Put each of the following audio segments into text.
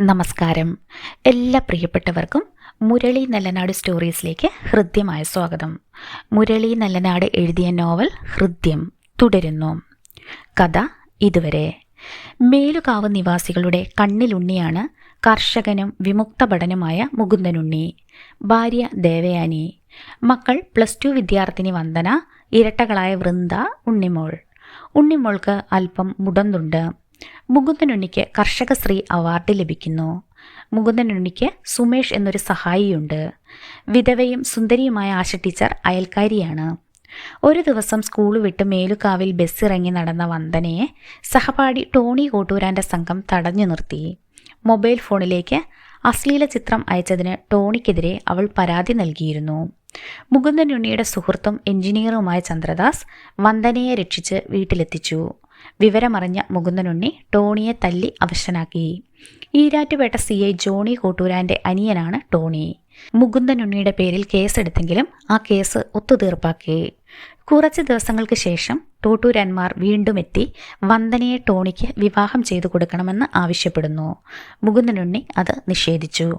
നമസ്കാരം. എല്ലാ പ്രിയപ്പെട്ടവർക്കും മുരളി നല്ലനാട് സ്റ്റോറീസിലേക്ക് ഹൃദ്യമായ സ്വാഗതം. മുരളി നല്ലനാട് എഴുതിയ നോവൽ ഹൃദ്യം തുടരുന്നു. കഥ ഇതുവരെ. മേലുകാവ് നിവാസികളുടെ കണ്ണിലുണ്ണിയാണ് കർഷകനും വിമുക്ത ഭടനുമായ മുകുന്ദനുണ്ണി ഭാര്യ ദേവയാനി മക്കൾ പ്ലസ് ടു വിദ്യാർത്ഥിനി വന്ദന ഇരട്ടകളായ വൃന്ദ ഉണ്ണിമോൾ. ഉണ്ണിമോൾക്ക് അല്പം മുടന്തുണ്ട്. മുകുന്ദനുണ്ണിക്ക് കർഷക കർഷകശ്രീ അവാർഡ് ലഭിക്കുന്നു. മുകുന്ദനുണ്ണിക്ക് സുമേഷ് എന്നൊരു സഹായിയുണ്ട്. വിധവയും സുന്ദരിയുമായ ആശ ടീച്ചർ അയൽക്കാരിയാണ്. ഒരു ദിവസം സ്കൂൾ വിട്ട് മേലുകാവിൽ ബസ്സിറങ്ങി നടന്ന വന്ദനയെ സഹപാഠി ടോണി കോട്ടൂരാന്റെ സംഘം തടഞ്ഞു നിർത്തി. മൊബൈൽ ഫോണിലേക്ക് അശ്ലീല ചിത്രം അയച്ചതിന് ടോണിക്കെതിരെ അവൾ പരാതി നൽകിയിരുന്നു. മുകുന്ദനുണ്ണിയുടെ സുഹൃത്തും എഞ്ചിനീയറുമായ ചന്ദ്രദാസ് വന്ദനയെ രക്ഷിച്ച് വീട്ടിലെത്തിച്ചു. വിവരമറിഞ്ഞ മുകുന്ദനുണ്ണി ടോണിയെ തല്ലി അവശനാക്കി. ഈരാറ്റുപേട്ട സി ഐ ജോണി കോട്ടൂരാന്റെ അനിയനാണ് ടോണി. മുകുന്ദനുണ്ണിയുടെ പേരിൽ കേസെടുത്തെങ്കിലും ആ കേസ് ഒത്തുതീർപ്പാക്കി. കുറച്ച് ദിവസങ്ങൾക്ക് ശേഷം ടോട്ടൂരന്മാർ വീണ്ടും എത്തി വന്ദനയെ ടോണിക്ക് വിവാഹം ചെയ്തു കൊടുക്കണമെന്ന് ആവശ്യപ്പെടുന്നു. മുകുന്ദനുണ്ണി അത് നിഷേധിച്ചു.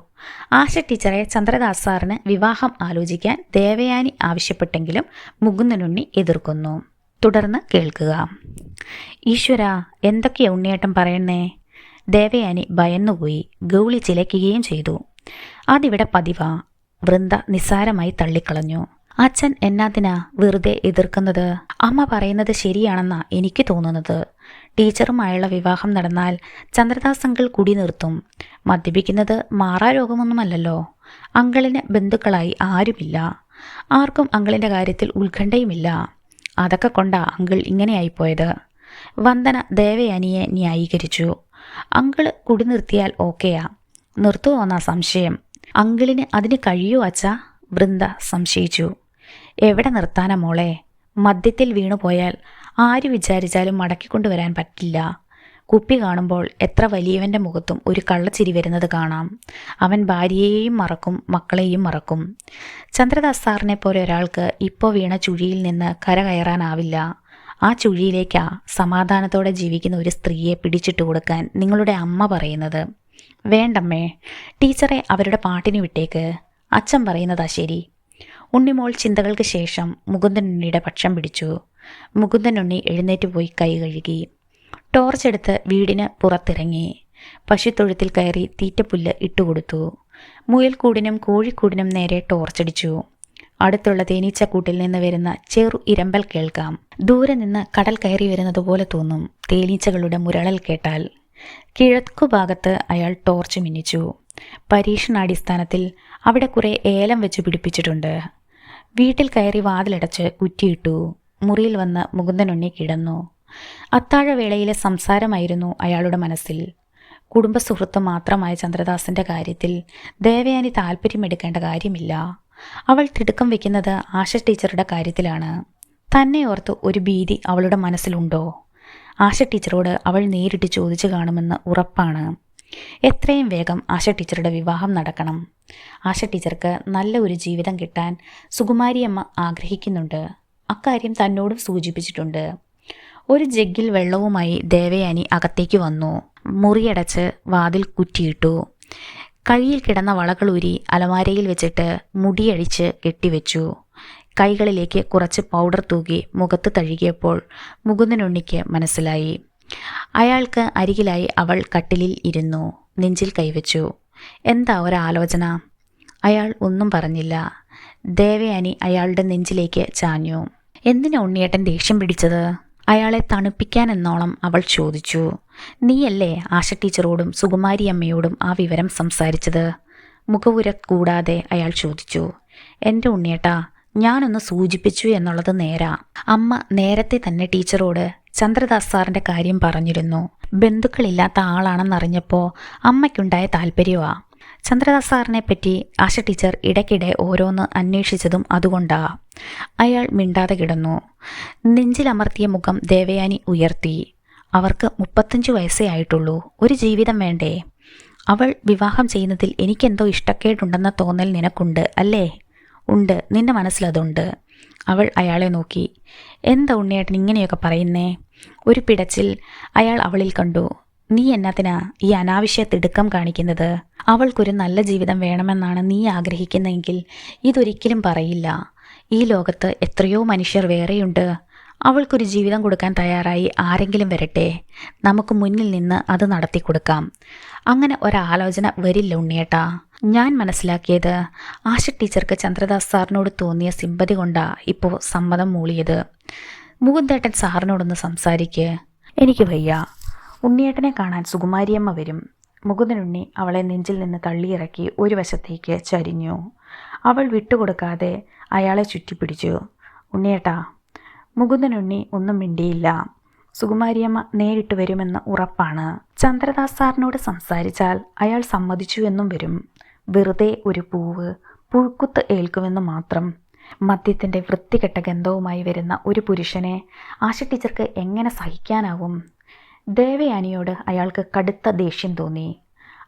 ആശ ടീച്ചറെ ചന്ദ്രദാസ് സാറിന് വിവാഹം ആലോചിക്കാൻ ദേവയാനി ആവശ്യപ്പെട്ടെങ്കിലും മുകുന്ദനുണ്ണി എതിർക്കുന്നു. തുടർന്ന് കേൾക്കുക. ഈശ്വര എന്തൊക്കെയാ ഉണ്ണിയേട്ടൻ പറയുന്നേ? ദേവയാനി ഭയന്നുപോയി ഗൗളി ചിലയ്ക്കുകയും ചെയ്തു. അതിവിടെ പതിവാ വൃന്ദ നിസ്സാരമായി തള്ളിക്കളഞ്ഞു. അച്ഛൻ എന്നാതിനാ വെറുതെ എതിർക്കുന്നത്? അമ്മ പറയുന്നത് ശരിയാണെന്നാ എനിക്ക് തോന്നുന്നത്. ടീച്ചറുമായുള്ള വിവാഹം നടന്നാൽ ചന്ദ്രദാസ് കുടി നിർത്തും. മദ്യപിക്കുന്നത് മാറാ രോഗമൊന്നുമല്ലല്ലോ. അങ്കിളിന് ബന്ധുക്കളായി ആരുമില്ല. ആർക്കും അങ്കിളിന്റെ കാര്യത്തിൽ ഉത്കണ്ഠയുമില്ല. അതൊക്കെ കൊണ്ടാ അങ്കിൾ ഇങ്ങനെയായിപ്പോയത്. വന്ദന ദേവയാനിയെ ന്യായീകരിച്ചു. അങ്കിൾ കുടി നിർത്തിയാൽ ഓക്കെയാ നിർത്തുമോന്നാ സംശയം. അങ്കിളിന് അതിന് കഴിയോ അച്ഛാ? വൃന്ദ സംശയിച്ചു. എവിടെ നിർത്താനാ മോളെ? മദ്യത്തിൽ വീണുപോയാൽ ആര് വിചാരിച്ചാലും മടക്കിക്കൊണ്ടുവരാൻ പറ്റില്ല. കുപ്പി കാണുമ്പോൾ എത്ര വലിയവന്റെ മുഖത്തും ഒരു കള്ളച്ചിരി വരുന്നത് കാണാം. അവൻ ഭാര്യയെയും മറക്കും മക്കളെയും മറക്കും. ചന്ദ്രദാസ് സാറിനെ പോലെ ഒരാൾക്ക് ഇപ്പോൾ വീണ ചുഴിയിൽ നിന്ന് കര കയറാനാവില്ല. ആ ചുഴിയിലേക്കാ സമാധാനത്തോടെ ജീവിക്കുന്ന ഒരു സ്ത്രീയെ പിടിച്ചിട്ട് കൊടുക്കാൻ നിങ്ങളുടെ അമ്മ പറയുന്നത്. വേണ്ടമ്മേ ടീച്ചറെ അവരുടെ പാട്ടിന് വിട്ടേക്ക്. അച്ഛൻ പറയുന്നതാ ശരി. ഉണ്ണിമോൾ ചിന്തകൾക്ക് ശേഷം മുകുന്ദനുണ്ണിയുടെ പക്ഷം പിടിച്ചു. മുകുന്ദനുണ്ണി എഴുന്നേറ്റ് പോയി കൈ കഴുകി. ടോർച്ചെടുത്ത് വീടിന് പുറത്തിറങ്ങി. പശുത്തൊഴുത്തിൽ കയറി തീറ്റപ്പുല്ല് ഇട്ടുകൊടുത്തു. മുയൽക്കൂടിനും കോഴിക്കൂടിനും നേരെ ടോർച്ചടിച്ചു. അടുത്തുള്ള തേനീച്ചക്കൂട്ടിൽ നിന്ന് വരുന്ന ചെറു ഇരമ്പൽ കേൾക്കാം. ദൂരെ നിന്ന് കടൽ കയറി വരുന്നത് പോലെ തോന്നും തേനീച്ചകളുടെ മുരളൽ കേട്ടാൽ. കിഴക്കു ഭാഗത്ത് അയാൾ ടോർച്ച് മിന്നിച്ചു. പരീക്ഷണാടിസ്ഥാനത്തിൽ അവിടെ കുറെ ഏലം വെച്ച് പിടിപ്പിച്ചിട്ടുണ്ട്. വീട്ടിൽ കയറി വാതിലടച്ച് കുറ്റിയിട്ടു. മുറിയിൽ വന്ന് മുകുന്ദനുണ്ണി കിടന്നു. അത്താഴവേളയിലെ സംസാരമായിരുന്നു അയാളുടെ മനസ്സിൽ. കുടുംബസുഹൃത്ത് മാത്രമായ ചന്ദ്രദാസിന്റെ കാര്യത്തിൽ ദേവയാനി താല്പര്യമെടുക്കേണ്ട കാര്യമില്ല. അവൾ തിടുക്കം വെക്കുന്നത് ആശ ടീച്ചറുടെ കാര്യത്തിലാണ്. തന്നെ ഓർത്ത് ഒരു ഭീതി അവളുടെ മനസ്സിലുണ്ടോ? ആശ ടീച്ചറോട് അവൾ നേരിട്ട് ചോദിച്ചു കാണുമെന്ന് ഉറപ്പാണ്. എത്രയും വേഗം ആശ ടീച്ചറുടെ വിവാഹം നടക്കണം. ആശ ടീച്ചർക്ക് നല്ല ഒരു ജീവിതം കിട്ടാൻ സുകുമാരിയമ്മ ആഗ്രഹിക്കുന്നുണ്ട്. അക്കാര്യം തന്നോടും സൂചിപ്പിച്ചിട്ടുണ്ട്. ഒരു ജഗ്ഗിൽ വെള്ളവുമായി ദേവയാനി അകത്തേക്ക് വന്നു. മുറിയടച്ച് വാതിൽ കുറ്റിയിട്ടു. കയ്യിൽ കിടന്ന വളകളൂരി അലമാരയിൽ വെച്ചിട്ട് മുടിയഴിച്ച് കെട്ടിവെച്ചു. കൈകളിലേക്ക് കുറച്ച് പൗഡർ തൂകി മുഖത്ത് തഴുകിയപ്പോൾ മുകുന്ദനുണ്ണിക്ക് മനസ്സിലായി. അയാൾക്ക് അരികിലായി അവൾ കട്ടിലിൽ ഇരുന്നു നെഞ്ചിൽ കൈവച്ചു. എന്താ ഒരാലോചന? അയാൾ ഒന്നും പറഞ്ഞില്ല. ദേവയാനി അയാളുടെ നെഞ്ചിലേക്ക് ചാഞ്ഞു. എന്തിനാ ഉണ്ണിയേട്ടൻ ദേഷ്യം പിടിച്ചത്? അയാളെ തണുപ്പിക്കാൻ എന്നോളം അവൾ ചോദിച്ചു. നീയല്ലേ ആശ ടീച്ചറോടും സുകുമാരി അമ്മയോടും ആ വിവരം സംസാരിച്ചത്? മുഖവുര കൂടാതെ അയാൾ ചോദിച്ചു. എന്റെ ഉണ്ണിയേട്ടാ ഞാനൊന്ന് സൂചിപ്പിച്ചു എന്നുള്ളത് നേരാ. അമ്മ നേരത്തെ തന്നെ ടീച്ചറോട് ചന്ദ്രദാസ് സാറിന്റെ കാര്യം പറഞ്ഞിരുന്നു. ബന്ധുക്കളില്ലാത്ത ആളാണെന്നറിഞ്ഞപ്പോൾ അമ്മയ്ക്കുണ്ടായ താല്പര്യമാ ചന്ദ്രദാസ് സാറിനെ പറ്റി ആശ ടീച്ചർ ഇടയ്ക്കിടെ ഓരോന്ന് അന്വേഷിച്ചതും അതുകൊണ്ടാ. അയാൾ മിണ്ടാതെ കിടന്നു. നെഞ്ചിലമർത്തിയ മുഖം ദേവയാനി ഉയർത്തി. അവർക്ക് മുപ്പത്തഞ്ച് വയസ്സേ ആയിട്ടുള്ളൂ. ഒരു ജീവിതം വേണ്ടേ? അവൾ വിവാഹം ചെയ്യുന്നതിൽ എനിക്കെന്തോ ഇഷ്ടക്കേടുണ്ടെന്ന തോന്നൽ നിനക്കുണ്ട് അല്ലേ? ഉണ്ട്. നിന്റെ മനസ്സിലതുണ്ട് അവൾ അയാളെ നോക്കി. എന്താ ഉണ്ണിയേട്ടൻ ഇങ്ങനെയൊക്കെ പറയുന്നേ? ഒരു പിടച്ചിൽ അയാൾ അവളിൽ കണ്ടു. നീ എന്നാത്തിനാ ഈ അനാവശ്യ തിടുക്കം കാണിക്കുന്നത്? അവൾക്കൊരു നല്ല ജീവിതം വേണമെന്നാണ് നീ ആഗ്രഹിക്കുന്നതെങ്കിൽ ഇതൊരിക്കലും പറയില്ല. ഈ ലോകത്ത് എത്രയോ മനുഷ്യർ വേറെയുണ്ട്. അവൾക്കൊരു ജീവിതം കൊടുക്കാൻ തയ്യാറായി ആരെങ്കിലും വരട്ടെ. നമുക്ക് മുന്നിൽ നിന്ന് അത് നടത്തി കൊടുക്കാം. അങ്ങനെ ഒരാലോചന വരില്ല ഉണ്ണിയേട്ടാ. ഞാൻ മനസ്സിലാക്കിയത് ആശ ടീച്ചർക്ക് ചന്ദ്രദാസ് സാറിനോട് തോന്നിയ സിമ്പതി കൊണ്ടാ ഇപ്പോൾ സമ്മതം മൂളിയത്. മുകുന്ദേട്ടൻ സാറിനോടൊന്ന് സംസാരിക്ക്. എനിക്ക് വയ്യ. ഉണ്ണിയേട്ടനെ കാണാൻ സുകുമാരിയമ്മ വരും. മുകുന്ദനുണ്ണി അവളെ നെഞ്ചിൽ നിന്ന് തള്ളിയിറക്കി ഒരു വശത്തേക്ക് ചരിഞ്ഞു. അവൾ വിട്ടുകൊടുക്കാതെ അയാളെ ചുറ്റിപ്പിടിച്ചു. ഉണ്ണിയേട്ടാ മുകുന്ദനുണ്ണി ഒന്നും മിണ്ടിയില്ല. സുകുമാരിയമ്മ നേരിട്ട് വരുമെന്ന് ഉറപ്പാണ്. ചന്ദ്രദാസ് സാറിനോട് സംസാരിച്ചാൽ അയാൾ സമ്മതിച്ചു എന്നും വരും. വെറുതെ ഒരു പൂവ് പുഴുക്കുത്ത് ഏൽക്കുമെന്ന് മാത്രം. മദ്യത്തിന്റെ വൃത്തികെട്ട ഗന്ധവുമായി വരുന്ന ഒരു പുരുഷനെ ആശ ടീച്ചർക്ക് എങ്ങനെ സഹിക്കാനാവും? ദേവയാനിയോട് അയാൾക്ക് കടുത്ത ദേഷ്യം തോന്നി.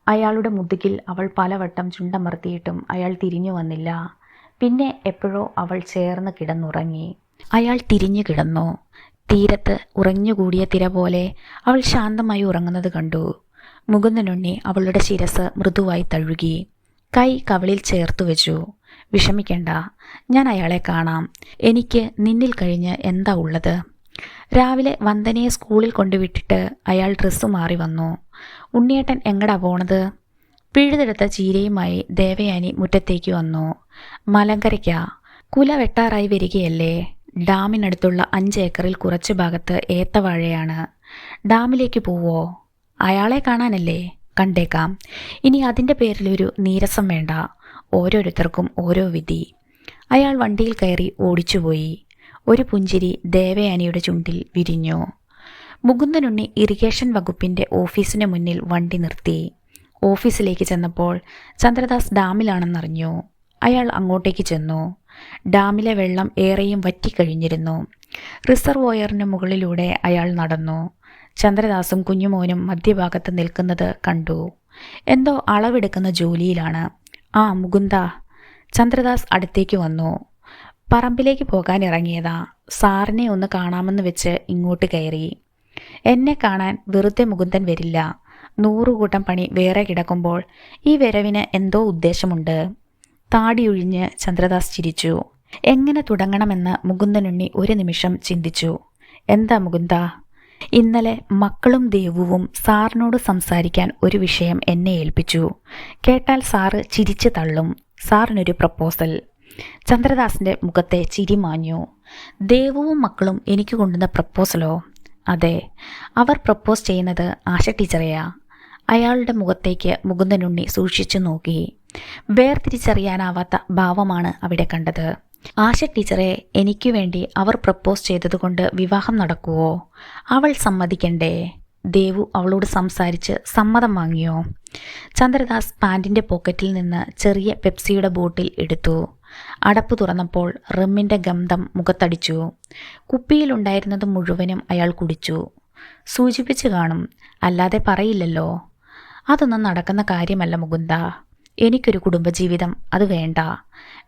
അയാളുടെ മുതുകിൽ അവൾ പലവട്ടം ചുണ്ടമർത്തിയിട്ടും അയാൾ തിരിഞ്ഞു വന്നില്ല. പിന്നെ എപ്പോഴോ അവൾ ചേർന്ന് കിടന്നുറങ്ങി. അയാൾ തിരിഞ്ഞു കിടന്നു. തീരത്ത് ഉറഞ്ഞുകൂടിയ തിര പോലെ അവൾ ശാന്തമായി ഉറങ്ങുന്നത് കണ്ടു. മുകുന്ദനുണ്ണി അവളുടെ ശിരസ് മൃദുവായി തഴുകി. കൈ കവളിൽ ചേർത്തു വെച്ചു. വിഷമിക്കണ്ട. ഞാൻ അയാളെ കാണാം. എനിക്ക് നിന്നിൽ കഴിഞ്ഞ് എന്താ ഉള്ളത്? രാവിലെ വന്ദനയെ സ്കൂളിൽ കൊണ്ടുവിട്ടിട്ട് അയാൾ ഡ്രസ്സ് മാറി വന്നു. ഉണ്ണിയേട്ടൻ എങ്ങടാ പോണത്? പിഴുതെടുത്ത ചീരയുമായി ദേവയാനി മുറ്റത്തേക്ക് വന്നു. മലങ്കരയ്ക്ക. കുല വെട്ടാറായി വരികയല്ലേ? ഡാമിനടുത്തുള്ള അഞ്ച് ഏക്കറിൽ കുറച്ച് ഭാഗത്ത് ഏത്തവാഴയാണ്. ഡാമിലേക്ക് പോവോ? അയാളെ കാണാനല്ലേ? കണ്ടേക്കാം. ഇനി അതിന്റെ പേരിലൊരു നീരസം വേണ്ട. ഓരോരുത്തർക്കും ഓരോ വിധി. അയാൾ വണ്ടിയിൽ കയറി ഓടിച്ചുപോയി. ഒരു പുഞ്ചിരി ദേവയാനിയുടെ ചുണ്ടിൽ വിരിഞ്ഞു. മുകുന്ദനുണ്ണി ഇറിഗേഷൻ വകുപ്പിന്റെ ഓഫീസിന് മുന്നിൽ വണ്ടി നിർത്തി. ഓഫീസിലേക്ക് ചെന്നപ്പോൾ ചന്ദ്രദാസ് ഡാമിലാണെന്നറിഞ്ഞു. അയാൾ അങ്ങോട്ടേക്ക് ചെന്നു. ഡാമിലെ വെള്ളം ഏറെയും വറ്റിക്കഴിഞ്ഞിരുന്നു. റിസർവോയറിന് മുകളിലൂടെ അയാൾ നടന്നു. ചന്ദ്രദാസും കുഞ്ഞുമോനും മധ്യഭാഗത്ത് നിൽക്കുന്നത് കണ്ടു. എന്തോ അളവെടുക്കുന്ന ജോലിയിലാണ്. ആ മുകുന്ദ. ചന്ദ്രദാസ് അടുത്തേക്ക് വന്നു. പറമ്പിലേക്ക് പോകാൻ ഇറങ്ങിയതാ. സാറിനെ ഒന്ന് കാണാമെന്ന് വെച്ച് ഇങ്ങോട്ട് കയറി. എന്നെ കാണാൻ വെറുതെ മുകുന്ദൻ വരില്ല. നൂറുകൂട്ടം പണി വേറെ കിടക്കുമ്പോൾ ഈ വരവിന് എന്തോ ഉദ്ദേശമുണ്ട്. താടിയൊഴിഞ്ഞ് ചന്ദ്രദാസ് ചിരിച്ചു. എങ്ങനെ തുടങ്ങണമെന്ന് മുകുന്ദനുണ്ണി ഒരു നിമിഷം ചിന്തിച്ചു. എന്താ മുകുന്ദ? ഇന്നലെ മക്കളും ദേവുവും സാറിനോട് സംസാരിക്കാൻ ഒരു വിഷയം എന്നെ ഏൽപ്പിച്ചു. കേട്ടാൽ സാറ് ചിരിച്ചു തള്ളും. സാറിനൊരു പ്രപ്പോസൽ. ചന്ദ്രദാസിന്റെ മുഖത്തെ ചിരി മാഞ്ഞു. ദേവവും മക്കളും എനിക്ക് കൊണ്ടുവന്ന പ്രപ്പോസലോ? അതെ അവർ പ്രപ്പോസ് ചെയ്യുന്നത് ആശ ടീച്ചറെയാ. അയാളുടെ മുഖത്തേക്ക് മുകുന്ദനുണ്ണി സൂക്ഷിച്ചു നോക്കി. വേർതിരിച്ചറിയാനാവാത്ത ഭാവമാണ് അവിടെ കണ്ടത്. ആശ ടീച്ചറെ എനിക്ക് വേണ്ടി അവർ പ്രപ്പോസ് ചെയ്തതുകൊണ്ട് വിവാഹം നടക്കുവോ? അവൾ സമ്മതിക്കണ്ടേ? ദേവു അവളോട് സംസാരിച്ച് സമ്മതം വാങ്ങിയോ? ചന്ദ്രദാസ് പാന്റിന്റെ പോക്കറ്റിൽ നിന്ന് ചെറിയ പെപ്സിയുടെ ബോട്ടിൽ എടുത്തു. അടപ്പ് തുറന്നപ്പോൾ റിമ്മിന്റെ ഗന്ധം മുഖത്തടിച്ചു. കുപ്പിയിലുണ്ടായിരുന്നത് മുഴുവനും അയാൾ കുടിച്ചു. സൂചിപ്പിച്ചു കാണും അല്ലാതെ പറയില്ലല്ലോ. അതൊന്നും നടക്കുന്ന കാര്യമല്ല മുകുന്ദ. എനിക്കൊരു കുടുംബജീവിതം അത് വേണ്ട.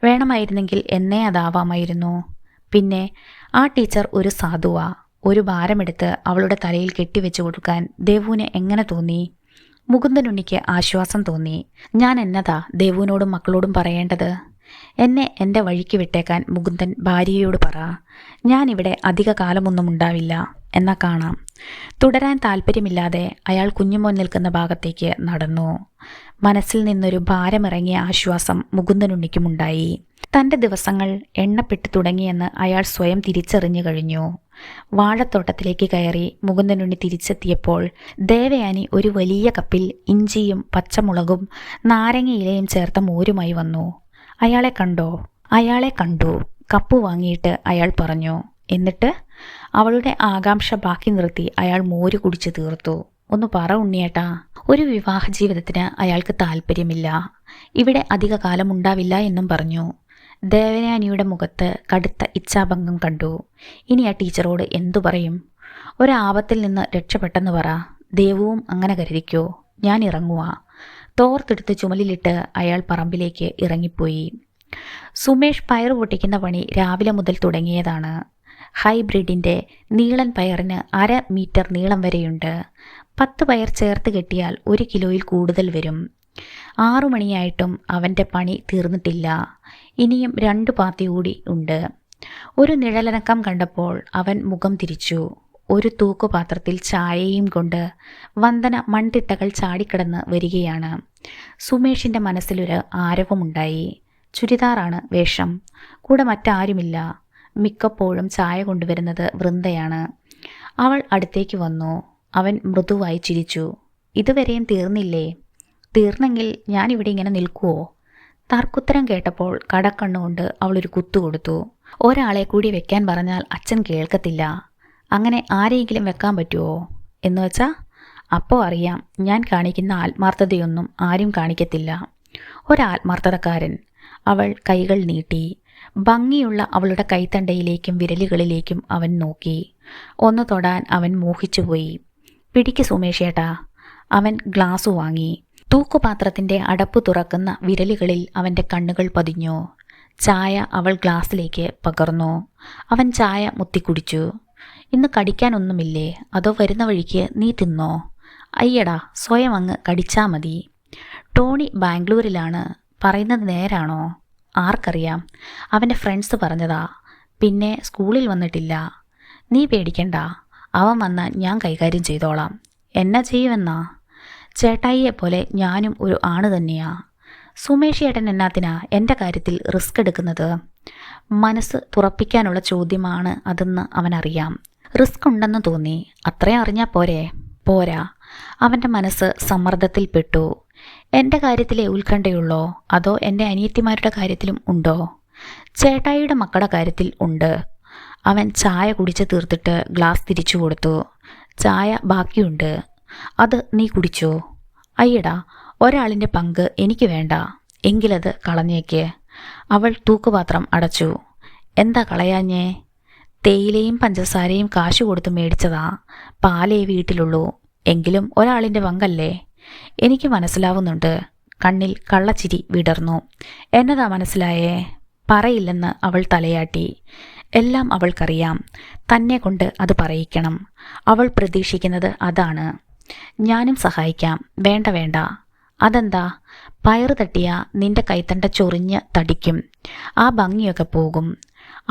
വേണമായിരുന്നെങ്കിൽ എന്നേ അതാവാമായിരുന്നു. പിന്നെ ആ ടീച്ചർ ഒരു സാധുവാ. ഒരു ഭാരമെടുത്ത് അവളുടെ തലയിൽ കെട്ടിവെച്ചു കൊടുക്കാൻ ദേവുവിന് എങ്ങനെ തോന്നി? മുകുന്ദനുണ്ണിക്ക് ആശ്വാസം തോന്നി. ഞാൻ എന്നതാ ദേവുവിനോടും മക്കളോടും പറയേണ്ടത്? എന്നെ എന്റെ വഴിക്ക് വിട്ടേക്കാൻ മുകുന്ദൻ ഭാര്യയോട് പറ. ഞാനിവിടെ അധിക കാലമൊന്നും ഉണ്ടാവില്ല. എന്നാ കാണാം. തുടരാൻ താല്പര്യമില്ലാതെ അയാൾ കുഞ്ഞുമോൻ നിൽക്കുന്ന ഭാഗത്തേക്ക് നടന്നു. മനസ്സിൽ നിന്നൊരു ഭാരമിറങ്ങിയ ആശ്വാസം മുകുന്ദനുണ്ണിക്കുമുണ്ടായി തന്റെ ദിവസങ്ങൾ എണ്ണപ്പെട്ടു തുടങ്ങിയെന്ന് അയാൾ സ്വയം തിരിച്ചറിഞ്ഞു കഴിഞ്ഞു. വാഴത്തോട്ടത്തിലേക്ക് കയറി മുകുന്ദനുണ്ണി തിരിച്ചെത്തിയപ്പോൾ ദേവയാനി ഒരു വലിയ കപ്പിൽ ഇഞ്ചിയും പച്ചമുളകും നാരങ്ങയിലയും ചേർത്ത മോരുമായി വന്നു. അയാളെ കണ്ടോ? അയാളെ കണ്ടു. കപ്പ് വാങ്ങിയിട്ട് അയാൾ പറഞ്ഞു. എന്നിട്ട് അവളുടെ ആകാംക്ഷ ബാക്കി നിർത്തി അയാൾ മോര് കുടിച്ചു തീർത്തു. ഒന്ന് പറ ഉണ്ണിയേട്ടാ ഒരു വിവാഹ ജീവിതത്തിന് അയാൾക്ക് താല്പര്യമില്ല ഇവിടെ അധിക കാലം ഉണ്ടാവില്ല എന്നും പറഞ്ഞു. ദേവയാനിയുടെ മുഖത്ത് കടുത്ത ഇച്ഛാഭംഗം കണ്ടു. ഇനി ആ ടീച്ചറോട് എന്തു പറയും? ഒരാപത്തിൽ നിന്ന് രക്ഷപ്പെട്ടെന്ന് പറ. ദേവവും അങ്ങനെ കരുതിക്കോ. ഞാൻ ഇറങ്ങുക തോർത്തെടുത്ത് ചുമലിലിട്ട് അയാൾ പറമ്പിലേക്ക് ഇറങ്ങിപ്പോയി. സുമേഷ് പയർ പൊട്ടിക്കുന്ന പണി രാവിലെ മുതൽ തുടങ്ങിയതാണ്. ഹൈബ്രിഡിന്റെ നീളൻ പയറിന് അര മീറ്റർ നീളം വരെയുണ്ട്. പത്ത് പയർ ചേർത്ത് കെട്ടിയാൽ ഒരു കിലോയിൽ കൂടുതൽ വരും. ആറു മണിയായിട്ടും അവന്റെ പണി തീർന്നിട്ടില്ല. ഇനിയും രണ്ട് പാത്തി കൂടി ഉണ്ട്. ഒരു നിഴലനക്കം കണ്ടപ്പോൾ അവൻ മുഖം തിരിച്ചു. ഒരു തൂക്കുപാത്രത്തിൽ ചായയും കൊണ്ട് വന്ദന മൺതിട്ടകൾ ചാടിക്കിടന്ന് വരികയാണ്. സുമേഷിന്റെ മനസ്സിലൊരു ആരവമുണ്ടായി. ചുരിദാറാണ് വേഷം. കൂടെ മറ്റാരുമില്ല. മിക്കപ്പോഴും ചായ കൊണ്ടുവരുന്നത് വൃന്ദയാണ്. അവൾ അടുത്തേക്ക് വന്നു. അവൻ മൃദുവായി ചിരിച്ചു. ഇതുവരെയും തീർന്നില്ലേ? തീർന്നെങ്കിൽ ഞാനിവിടെ ഇങ്ങനെ നിൽക്കുവോ? തർക്കുത്തരം കേട്ടപ്പോൾ കടക്കണ്ണുകൊണ്ട് അവളൊരു കുത്തു കൊടുത്തു. ഒരാളെ കൂടി വെക്കാൻ പറഞ്ഞാൽ അച്ഛൻ കേൾക്കത്തില്ല. അങ്ങനെ ആരെയെങ്കിലും വെക്കാൻ പറ്റുമോ എന്ന് വെച്ചാൽ അപ്പോൾ അറിയാം ഞാൻ കാണിക്കുന്ന ആത്മാർത്ഥതയൊന്നും ആരും കാണിക്കത്തില്ല. ഒരാത്മാർത്ഥതക്കാരൻ. അവൾ കൈകൾ നീട്ടി ഭംഗിയുള്ള അവളുടെ കൈത്തണ്ടയിലേക്കും വിരലുകളിലേക്കും അവൻ നോക്കി. ഒന്ന് തൊടാൻ അവൻ മോഹിച്ചുപോയി. പിടിക്ക് സുമേഷേട്ടാ അവൻ ഗ്ലാസ് വാങ്ങി. തൂക്കുപാത്രത്തിന്റെ അടപ്പ് തുറക്കുന്ന വിരലുകളിൽ അവന്റെ കണ്ണുകൾ പതിഞ്ഞു. ചായ അവൾ ഗ്ലാസ്സിലേക്ക് പകർന്നു. അവൻ ചായ മുത്തിക്കുടിച്ചു. ഇന്ന് കടിക്കാനൊന്നുമില്ലേ? അതോ വരുന്ന വഴിക്ക് നീ തിന്നോ? അയ്യടാ സ്വയം അങ്ങ് കടിച്ചാ മതി. ടോണി ബാംഗ്ലൂരിലാണ്. പറയുന്നത് നേരാണോ? ആർക്കറിയാം. അവന്റെ ഫ്രണ്ട്സ് പറഞ്ഞതാ. പിന്നെ സ്കൂളിൽ വന്നിട്ടില്ല. നീ പേടിക്കണ്ട. അവൻ വന്നാൽ ഞാൻ കൈകാര്യം ചെയ്തോളാം. എന്നാ ചെയ്യുമെന്നാ? ചേട്ടായിയെ പോലെ ഞാനും ഒരു ആണ് തന്നെയാ. സുമേഷ് ഏട്ടൻ എന്നാത്തിനാ എന്റെ കാര്യത്തിൽ റിസ്ക് എടുക്കുന്നത്? മനസ്സ് തുറപ്പിക്കാനുള്ള ചോദ്യമാണ് അതെന്ന് അവനറിയാം. റിസ്ക് ഉണ്ടെന്ന് തോന്നി. അത്രയും അറിഞ്ഞാൽ പോരെ? പോരാ. അവന്റെ മനസ്സ് സമ്മർദ്ദത്തിൽപ്പെട്ടു എന്റെ കാര്യത്തിലെ ഉത്കണ്ഠയുള്ളോ? അതോ എന്റെ അനിയത്തിമാരുടെ കാര്യത്തിലും ഉണ്ടോ? ചേട്ടായിയുടെ മക്കളുടെ കാര്യത്തിൽ ഉണ്ട്. അവൻ ചായ കുടിച്ച് തീർത്തിട്ട് ഗ്ലാസ് തിരിച്ചു കൊടുത്തു. ചായ ബാക്കിയുണ്ട്. അത് നീ കുടിച്ചോ? അയ്യടാ ഒരാളിന്റെ പങ്ക് എനിക്ക് വേണ്ട. എങ്കിലത് കളഞ്ഞേക്ക്. അവൾ തൂക്കുപാത്രം അടച്ചു. എന്താ കളയാഞ്ഞേ? തേയിലയും പഞ്ചസാരയും കാശ് കൊടുത്ത് മേടിച്ചതാ. പാലേ വീട്ടിലുള്ളൂ. എങ്കിലും ഒരാളിന്റെ പങ്കല്ലേ എനിക്ക് മനസ്സിലാവുന്നുണ്ട്. കണ്ണിൽ കള്ളച്ചിരി വിടർന്നു. എന്നതാ മനസ്സിലായേ? പറയില്ലെന്ന് അവൾ തലയാട്ടി. എല്ലാം അവൾക്കറിയാം. തന്നെ കൊണ്ട് അത് പറയിക്കണം. അവൾ പ്രതീക്ഷിക്കുന്നത് അതാണ്. ഞാനും സഹായിക്കാം. വേണ്ട വേണ്ട. അതെന്താ? പയറ് തട്ടിയ നിന്റെ കൈത്തണ്ട ചൊറിഞ്ഞ് തടിക്കും. ആ ഭംഗിയൊക്കെ പോകും.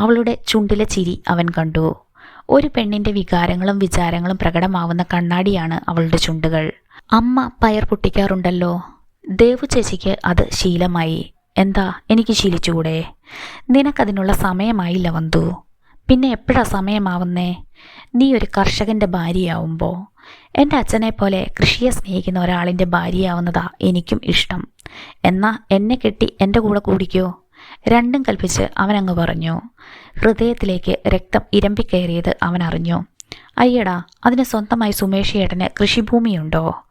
അവളുടെ ചുണ്ടിലെ ചിരി അവൻ കണ്ടു. ഒരു പെണ്ണിന്റെ വികാരങ്ങളും വിചാരങ്ങളും പ്രകടമാവുന്ന കണ്ണാടിയാണ് അവളുടെ ചുണ്ടുകൾ. അമ്മ പയർ പൊട്ടിക്കാറുണ്ടല്ലോ. ദേവു ചേച്ചിക്ക് അത് ശീലമായി. എന്താ എനിക്ക് ശീലിച്ചുകൂടെ? നിനക്കതിനുള്ള സമയമായില്ല വന്തു. പിന്നെ എപ്പോഴാ സമയമാവുന്നേ? നീ ഒരു കർഷകന്റെ ഭാര്യയാവുമ്പോൾ എന്റെ അച്ഛനെ പോലെ കൃഷിയെ സ്നേഹിക്കുന്ന ഒരാളിന്റെ ഭാര്യയാവുന്നതാ എനിക്കും ഇഷ്ടം. എന്നാ എന്നെ കെട്ടി എന്റെ കൂടെ കൂടിക്കോ? രണ്ടും കൽപ്പിച്ച് അവനങ്ങ് പറഞ്ഞു ഹൃദയത്തിലേക്ക് രക്തം ഇരമ്പിക്കയറിയത് അവൻ അറിഞ്ഞു. അയ്യടാ അതിന് സ്വന്തമായി സുമേഷ് ഏട്ടന് കൃഷിഭൂമിയുണ്ടോ?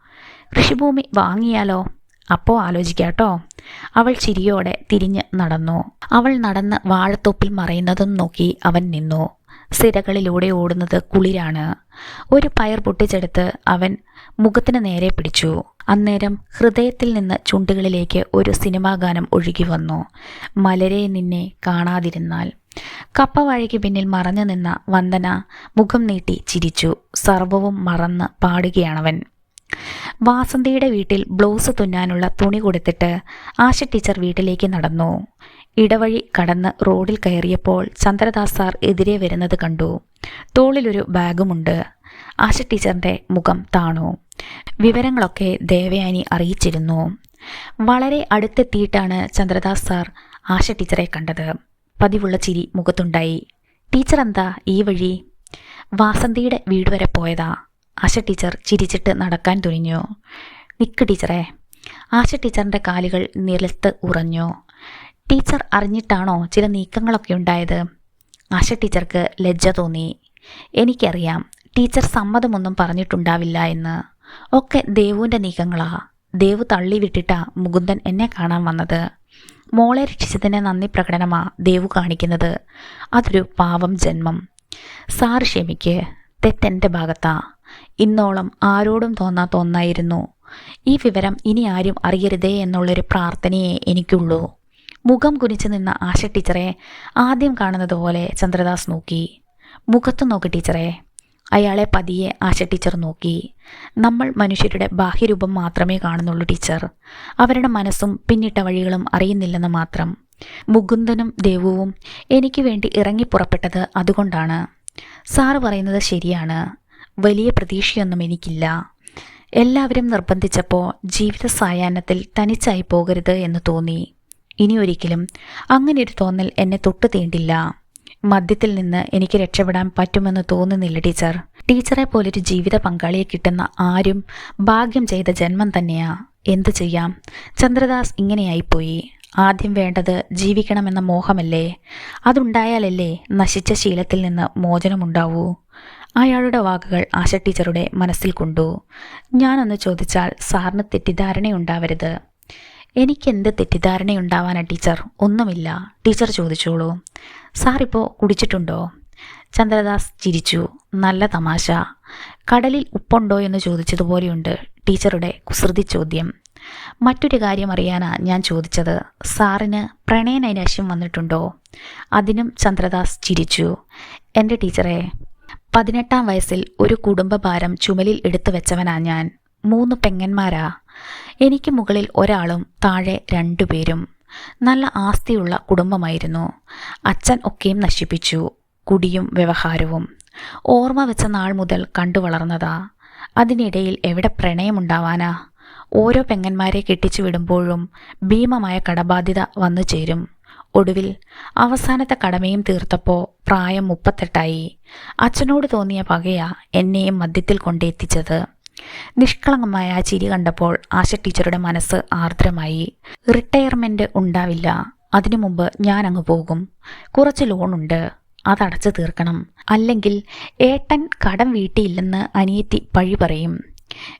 കൃഷിഭൂമി വാങ്ങിയാലോ? അപ്പോ ആലോചിക്കാട്ടോ. അവൾ ചിരിയോടെ തിരിഞ്ഞ് നടന്നു. അവൾ നടന്ന് വാഴത്തൊപ്പിൽ മറയുന്നതും നോക്കി അവൻ നിന്നു. സിരകളിലൂടെ ഓടുന്നത് കുളിരാണ്. ഒരു പയർ പൊട്ടിച്ചെടുത്ത് അവൻ മുഖത്തിന് നേരെ പിടിച്ചു. അന്നേരം ഹൃദയത്തിൽ നിന്ന് ചുണ്ടുകളിലേക്ക് ഒരു സിനിമാ ഗാനം ഒഴുകി വന്നു. മലരെ നിന്നെ കാണാതിരുന്നാൽ. കപ്പവാഴയ്ക്ക് പിന്നിൽ മറഞ്ഞു നിന്ന വന്ദന മുഖം നീട്ടി ചിരിച്ചു. സർവവും മറന്ന് പാടുകയാണവൻ. വാസന്തിയുടെ വീട്ടിൽ ബ്ലൗസ് തുന്നാനുള്ള തുണി കൊടുത്തിട്ട് ആശ ടീച്ചർ വീട്ടിലേക്ക് നടന്നു. ഇടവഴി കടന്ന് റോഡിൽ കയറിയപ്പോൾ ചന്ദ്രദാസ് സാർ എതിരെ വരുന്നത് കണ്ടു. തോളിലൊരു ബാഗുമുണ്ട്. ആശ ടീച്ചറിന്റെ മുഖം താണു. വിവരങ്ങളൊക്കെ ദേവയാനി അറിയിച്ചിരുന്നു. വളരെ അടുത്തെത്തിയിട്ടാണ് ചന്ദ്രദാസ് സാർ ആശ ടീച്ചറെ കണ്ടത്. പതിവുള്ള ചിരി മുഖത്തുണ്ടായി. ടീച്ചർ എന്താ ഈ വഴി? വാസന്തിയുടെ വീട് വരെ പോയതാ. ആശ ടീച്ചർ ചിരിച്ചിട്ട് നടക്കാൻ തുനിഞ്ഞു. നിക്ക് ടീച്ചറെ. ആശ ടീച്ചറിന്റെ കാലുകൾ നിലത്ത് ഉറഞ്ഞു. ടീച്ചർ അറിഞ്ഞിട്ടാണോ ചില നീക്കങ്ങളൊക്കെ ഉണ്ടായത്? ആശ ടീച്ചർക്ക് ലജ്ജ തോന്നി. എനിക്കറിയാം. ടീച്ചർ സമ്മതമൊന്നും പറഞ്ഞിട്ടുണ്ടാവില്ല എന്ന്. ഒക്കെ ദേവുവിന്റെ നീക്കങ്ങളാ. ദേവു തള്ളി വിട്ടിട്ടാ മുകുന്ദൻ എന്നെ കാണാൻ വന്നത്. മോളെ രക്ഷിച്ചതിന് നന്ദി പ്രകടനമാ ദേവു കാണിക്കുന്നത്. അതൊരു പാവം ജന്മം. സാറ് ക്ഷമിക്ക്. തെറ്റെന്റെ ഭാഗത്താ. ഇന്നോളം ആരോടും തോന്നാത്ത ഒന്നായിരുന്നു. ഈ വിവരം ഇനി ആരും അറിയരുതേ എന്നുള്ളൊരു പ്രാർത്ഥനയെ എനിക്കുള്ളൂ. മുഖം കുനിച്ചു നിന്ന ആശ ടീച്ചറെ ആദ്യം കാണുന്നത് പോലെ ചന്ദ്രദാസ് നോക്കി. മുഖത്ത് നോക്കി ടീച്ചറെ. അയാളെ പതിയെ ആശ ടീച്ചർ നോക്കി. നമ്മൾ മനുഷ്യരുടെ ബാഹ്യരൂപം മാത്രമേ കാണുന്നുള്ളൂ ടീച്ചർ. അവരുടെ മനസ്സും പിന്നിട്ട വഴികളും അറിയുന്നില്ലെന്ന് മാത്രം. മുകുന്ദനും ദേവുവും എനിക്ക് വേണ്ടി ഇറങ്ങി പുറപ്പെട്ടത് അതുകൊണ്ടാണ്. സാറ് പറയുന്നത് ശരിയാണ്. വലിയ പ്രതീക്ഷയൊന്നും എനിക്കില്ല. എല്ലാവരും നിർബന്ധിച്ചപ്പോൾ ജീവിത സായാഹ്നത്തിൽ തനിച്ചായി പോകരുത് എന്ന് തോന്നി. ഇനി ഒരിക്കലും അങ്ങനെയൊരു തോന്നൽ എന്നെ തൊട്ടു തീണ്ടില്ല. മദ്യത്തിൽ നിന്ന് എനിക്ക് രക്ഷപ്പെടാൻ പറ്റുമെന്ന് തോന്നുന്നില്ല ടീച്ചർ. ടീച്ചറെ പോലൊരു ജീവിത പങ്കാളിയെ കിട്ടുന്ന ആരും ഭാഗ്യം ചെയ്ത ജന്മം തന്നെയാ. എന്തു ചെയ്യാം? ചന്ദ്രദാസ് ഇങ്ങനെയായിപ്പോയി. ആദ്യം വേണ്ടത് ജീവിക്കണമെന്ന മോഹമല്ലേ? അതുണ്ടായാലല്ലേ നശിച്ച ശീലത്തിൽ നിന്ന് മോചനമുണ്ടാവൂ? അയാളുടെ വാക്കുകൾ ആശ ടീച്ചറുടെ മനസ്സിൽ കൊണ്ടു. ഞാനൊന്ന് ചോദിച്ചാൽ സാറിന് തെറ്റിദ്ധാരണയുണ്ടാവരുത്. എനിക്കെന്ത് തെറ്റിദ്ധാരണയുണ്ടാവാനാ ടീച്ചർ? ഒന്നുമില്ല. ടീച്ചർ ചോദിച്ചോളൂ. സാറിപ്പോൾ കുടിച്ചിട്ടുണ്ടോ? ചന്ദ്രദാസ് ചിരിച്ചു. നല്ല തമാശ. കടലിൽ ഉപ്പുണ്ടോ എന്ന് ചോദിച്ചതുപോലെയുണ്ട് ടീച്ചറുടെ കുസൃതി ചോദ്യം. മറ്റൊരു കാര്യം അറിയാനാ ഞാൻ ചോദിച്ചത്. സാറിന് പ്രണയനൈരാശ്യം വന്നിട്ടുണ്ടോ? അതിനും ചന്ദ്രദാസ് ചിരിച്ചു. എന്റെ ടീച്ചറെ പതിനെട്ടാം വയസ്സിൽ ഒരു കുടുംബഭാരം ചുമലിൽ എടുത്തു വെച്ചവനാ ഞാൻ. മൂന്ന് പെങ്ങന്മാരാ. എനിക്ക് മുകളിൽ ഒരാളും താഴെ രണ്ടുപേരും നല്ല ആസ്തിയുള്ള കുടുംബമായിരുന്നു. അച്ഛൻ ഒക്കെയും നശിപ്പിച്ചു. കുടിയും വ്യവഹാരവും. ഓർമ്മ വെച്ച നാൾ മുതൽ കണ്ടു വളർന്നതാ. അതിനിടയിൽ എവിടെ പ്രണയമുണ്ടാവാനാ? ഓരോ പെങ്ങന്മാരെ കെട്ടിച്ചു വിടുമ്പോഴും ഭീമമായ കടബാധ്യത വന്നു ചേരും. ഒടുവിൽ അവസാനത്തെ കടമയും തീർത്തപ്പോൾ പ്രായം മുപ്പത്തെട്ടായി. അച്ഛനോട് തോന്നിയ പകയാ എന്നെയും മദ്യത്തിൽ കൊണ്ടെത്തിച്ചത്. നിഷ്കളങ്കമായ ആ ചിരി കണ്ടപ്പോൾ ആശ ടീച്ചറുടെ മനസ്സ് ആർദ്രമായി. റിട്ടയർമെന്റ് ഉണ്ടാവില്ല. അതിനു മുമ്പ് ഞാൻ അങ്ങ് പോകും. കുറച്ച് ലോണുണ്ട്. അതടച്ചു തീർക്കണം. അല്ലെങ്കിൽ ഏട്ടൻ കടം വീട്ടിയില്ലെന്ന് അനിയത്തി പഴി പറയും.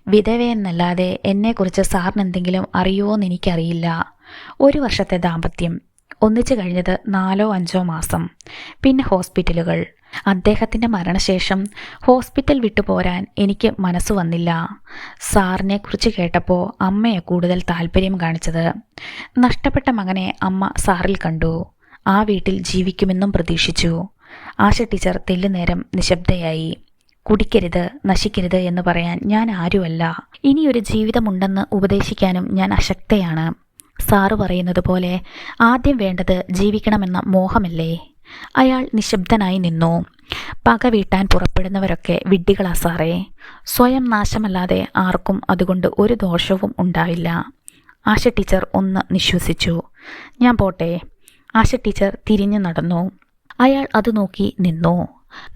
വിധവയെന്നല്ലാതെ എന്നെക്കുറിച്ച് സാറിന് എന്തെങ്കിലും അറിയുമോയെന്ന് എനിക്കറിയില്ല. ഒരു വർഷത്തെ ദാമ്പത്യം. ഒന്നിച്ചു കഴിഞ്ഞത് നാലോ അഞ്ചോ മാസം. പിന്നെ ഹോസ്പിറ്റലുകൾ. അദ്ദേഹത്തിന്റെ മരണശേഷം ഹോസ്പിറ്റൽ വിട്ടു പോരാൻ എനിക്ക് മനസ്സ് വന്നില്ല. സാറിനെ കുറിച്ച് കേട്ടപ്പോൾ അമ്മയെ കൂടുതൽ താല്പര്യം കാണിച്ചത്. നഷ്ടപ്പെട്ട മകനെ അമ്മ സാറിൽ കണ്ടു. ആ വീട്ടിൽ ജീവിക്കുമെന്നും പ്രതീക്ഷിച്ചു. ആശ ടീച്ചർ തെല്ലുനേരം നിശബ്ദയായി. കുടിക്കരുത് നശിക്കരുത് എന്ന് പറയാൻ ഞാൻ ആരുമല്ല. ഇനിയൊരു ജീവിതമുണ്ടെന്ന് ഉപദേശിക്കാനും ഞാൻ അശക്തയാണ്. സാറ് പറയുന്നത് പോലെ ആദ്യം വേണ്ടത് ജീവിക്കണമെന്ന മോഹമല്ലേ? അയാൾ നിശബ്ദനായി നിന്നു. പക വീട്ടാൻ പുറപ്പെടുന്നവരൊക്കെ വിഡ്ഢികളാ സാറേ. സ്വയം നാശമല്ലാതെ ആർക്കും അതുകൊണ്ട് ഒരു ദോഷവും ഉണ്ടായില്ല. ആശ ടീച്ചർ ഒന്ന് നിശ്വസിച്ചു. ഞാൻ പോട്ടെ. ആശ ടീച്ചർ തിരിഞ്ഞു നടന്നു. അയാൾ അത് നോക്കി നിന്നു.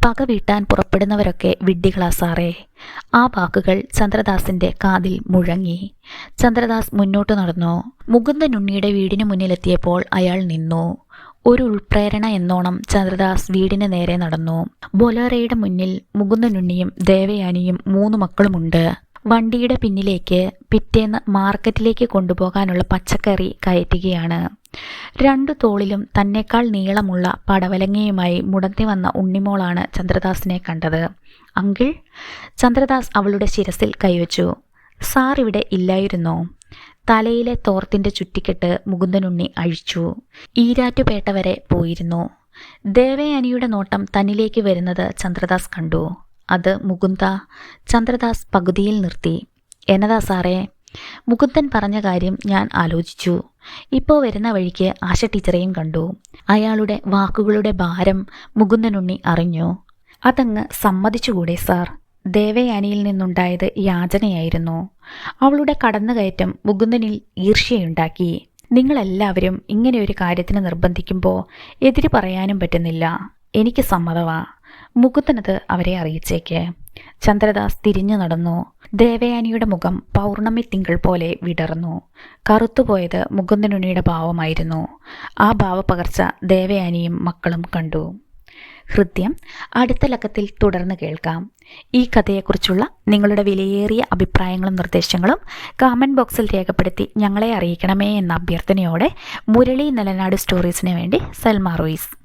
പക വീട്ടാൻ പുറപ്പെടുന്നവരൊക്കെ വിഡ്ഢികളാ സാറേ. ആ വാക്കുകൾ ചന്ദ്രദാസിന്റെ കാതിൽ മുഴങ്ങി. ചന്ദ്രദാസ് മുന്നോട്ട് നടന്നു. മുകുന്ദനുണ്ണിയുടെ വീടിനു മുന്നിലെത്തിയപ്പോൾ അയാൾ നിന്നു. ഒരു ഉൾപ്രേരണ എന്നോണം ചന്ദ്രദാസ് വീടിന് നേരെ നടന്നു. ബൊലേറയുടെ മുന്നിൽ മുകുന്ദനുണ്ണിയും ദേവയാനിയും മൂന്ന് മക്കളുമുണ്ട്. വണ്ടിയുടെ പിന്നിലേക്ക് പിറ്റേന്ന് മാർക്കറ്റിലേക്ക് കൊണ്ടുപോകാനുള്ള പച്ചക്കറി കയറ്റുകയാണ്. രണ്ടു തോളിലും തന്നെക്കാൾ നീളമുള്ള പടവലങ്ങയുമായി മുടന്തി വന്ന ഉണ്ണിമോളാണ് ചന്ദ്രദാസിനെ കണ്ടത്. അങ്കിൾ ചന്ദ്രദാസ് അവളുടെ ശിരസിൽ കൈവച്ചു. സാർ ഇവിടെ ഇല്ലായിരുന്നോ? തലയിലെ തോർത്തിന്റെ ചുറ്റിക്കെട്ട് മുകുന്ദനുണ്ണി അഴിച്ചു. ഈരാറ്റുപേട്ട വരെ പോയിരുന്നു. ദേവയാനിയുടെ നോട്ടം തന്നിലേക്ക് വരുന്നത് ചന്ദ്രദാസ് കണ്ടു. അത് മുകുന്ദ ചന്ദ്രദാസ് പകുതിയിൽ നിർത്തി. എന്നതാ സാറേ മുകുന്ദൻ പറഞ്ഞ കാര്യം ഞാൻ ആലോചിച്ചു. ഇപ്പോൾ വരുന്ന വഴിക്ക് ആശ ടീച്ചറെയും കണ്ടു. അയാളുടെ വാക്കുകളുടെ ഭാരം മുകുന്ദനുണ്ണി അറിഞ്ഞു. അതങ്ങ് സമ്മതിച്ചുകൂടെ സാർ? ദേവയാനിയിൽ നിന്നുണ്ടായത് യാചനയായിരുന്നു. അവളുടെ കടന്നുകയറ്റം മുകുന്ദനിൽ ഈർഷ്യയുണ്ടാക്കി. നിങ്ങളെല്ലാവരും ഇങ്ങനെ ഒരു കാര്യത്തിന് നിർബന്ധിക്കുമ്പോൾ എതിര് പറയാനും പറ്റുന്നില്ല. എനിക്ക് സമ്മതമാ മുകുന്ദനത് അവരെ അറിയിച്ചേക്ക്. ചന്ദ്രദാസ് തിരിഞ്ഞു നടന്നു. ദേവയാനിയുടെ മുഖം പൗർണമി തിങ്കൾ പോലെ വിടർന്നു. കറുത്തുപോയത് മുകുന്ദനുണിയുടെ ഭാവമായിരുന്നു. ആ ഭാവപകർച്ച ദേവയാനിയും മക്കളും കണ്ടു. ഹൃദ്യം അടുത്ത ലക്കത്തിൽ തുടർന്ന് കേൾക്കാം. ഈ കഥയെക്കുറിച്ചുള്ള നിങ്ങളുടെ വിലയേറിയ അഭിപ്രായങ്ങളും നിർദ്ദേശങ്ങളും കമന്റ് ബോക്സിൽ രേഖപ്പെടുത്തി ഞങ്ങളെ അറിയിക്കണമേ എന്ന അഭ്യർത്ഥനയോടെ മുരളി നിലനാട് സ്റ്റോറീസിന് വേണ്ടി സൽമാ റോയിസ്.